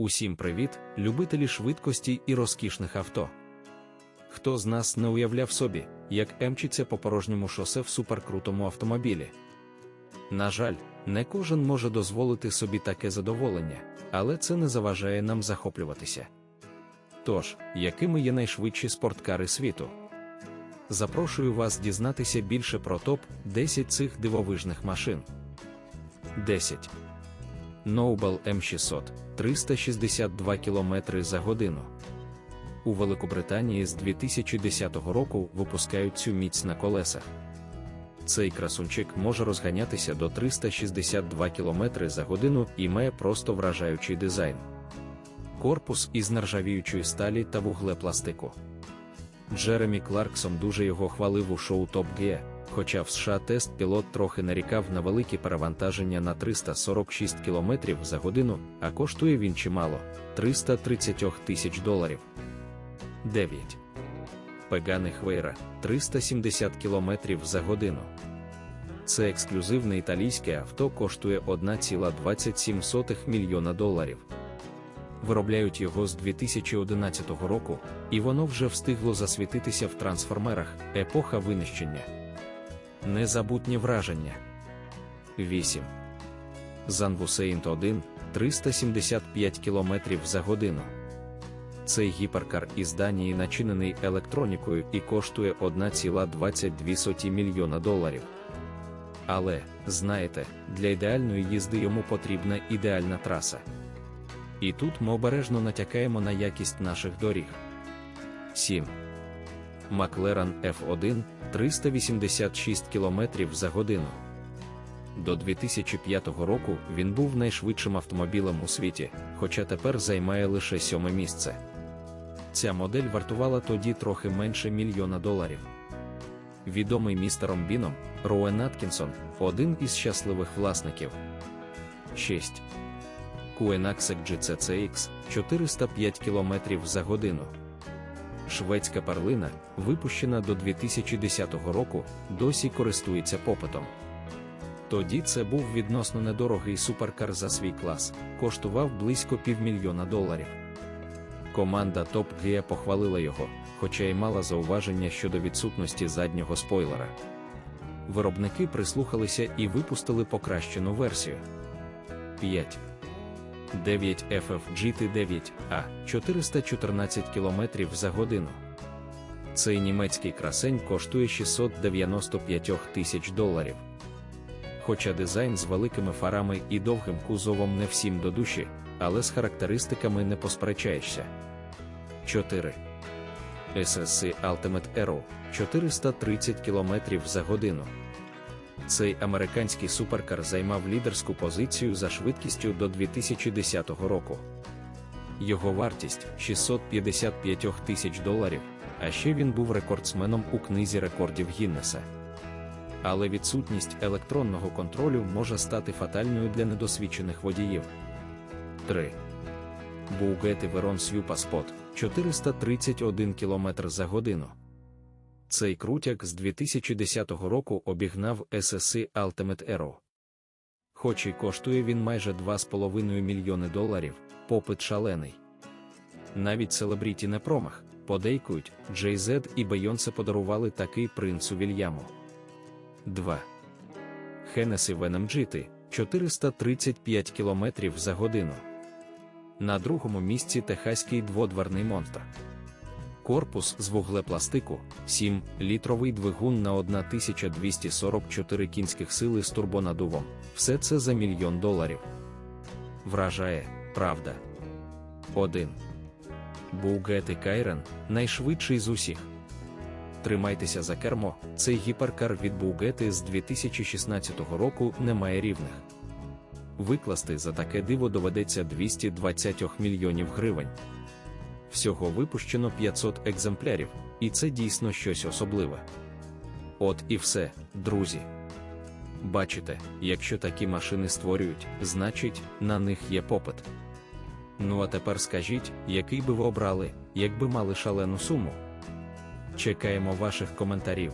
Усім привіт, любителі швидкості і розкішних авто. Хто з нас не уявляв собі, як емчиться по порожньому шосе в суперкрутому автомобілі? На жаль, не кожен може дозволити собі таке задоволення, але це не заважає нам захоплюватися. Тож, якими є найшвидші спорткари світу? Запрошую вас дізнатися більше про топ-10 цих дивовижних машин. 10. Noble M600 362 км за годину. У Великобританії з 2010 року випускають цю міць на колесах. Цей красунчик може розганятися до 362 км за годину і має просто вражаючий дизайн. Корпус із нержавіючої сталі та вуглепластику. Джеремі Кларксон дуже його хвалив у шоу Top Gear, хоча в США тест пілот трохи нарікав на великі перевантаження на 346 км за годину, а коштує він чимало 330 тисяч доларів. 9. Пегани Хвейра 370 км за годину. Це ексклюзивне італійське авто коштує 1,27 мільйона доларів. Виробляють його з 2011 року, і воно вже встигло засвітитися в трансформерах епоха винищення. Незабутнє враження. 8. Занбусейнт 1 375 км за годину. Цей гіперкар із Данії начинений електронікою і коштує 1,22 мільйона доларів. Але, знаєте, для ідеальної їзди йому потрібна ідеальна траса. І тут ми обережно натякаємо на якість наших доріг. 7. Маклеран F1 386 км за годину. До 2005 року він був найшвидшим автомобілем у світі, хоча тепер займає лише сьоме місце. Ця модель вартувала тоді трохи менше мільйона доларів. Відомий містером Біном, Роуен Аткінсон один із щасливих власників. 6. Куенаксек GCCX 405 км за годину. Шведська перлина, випущена до 2010 року, досі користується попитом. Тоді це був відносно недорогий суперкар за свій клас, коштував близько півмільйона доларів. Команда Top Gear похвалила його, хоча й мала зауваження щодо відсутності заднього спойлера. Виробники прислухалися і випустили покращену версію. 5. 9 FF GT9 a 414 км за годину. Цей німецький красень коштує 695 тисяч доларів. Хоча дизайн з великими фарами і довгим кузовом не всім до душі, але з характеристиками не посперечаєшся. 4. SSC Ultimate Aero 430 км за годину. Цей американський суперкар займав лідерську позицію за швидкістю до 2010 року. Його вартість 655 тисяч доларів, а ще він був рекордсменом у книзі рекордів Гіннеса. Але відсутність електронного контролю може стати фатальною для недосвідчених водіїв. 3. Bugatti Veyron Super Spot 431 км за годину. Цей крутяк з 2010 року обігнав SSC Ultimate Aero. Хоч і коштує він майже 2,5 мільйони доларів, попит шалений. Навіть селебріті не промах, подейкують, Jay Z і Бейонсе подарували такий принцу Вільяму. 2. Hennessy Venom GT 435 км за годину. На другому місці техаський дводверний монстр. Корпус з вуглепластику, 7-літровий двигун на 1244 кінських сили з турбонадувом. Все це за мільйон доларів. Вражає, правда. 1. Bugatti Chiron – найшвидший з усіх. Тримайтеся за кермо, цей гіперкар від Bugatti з 2016 року не має рівних. Викласти за таке диво доведеться 220 мільйонів гривень. Всього випущено 500 екземплярів, і це дійсно щось особливе. От і все, друзі. Бачите, якщо такі машини створюють, значить, на них є попит. Ну а тепер скажіть, який би ви обрали, якби мали шалену суму? Чекаємо ваших коментарів.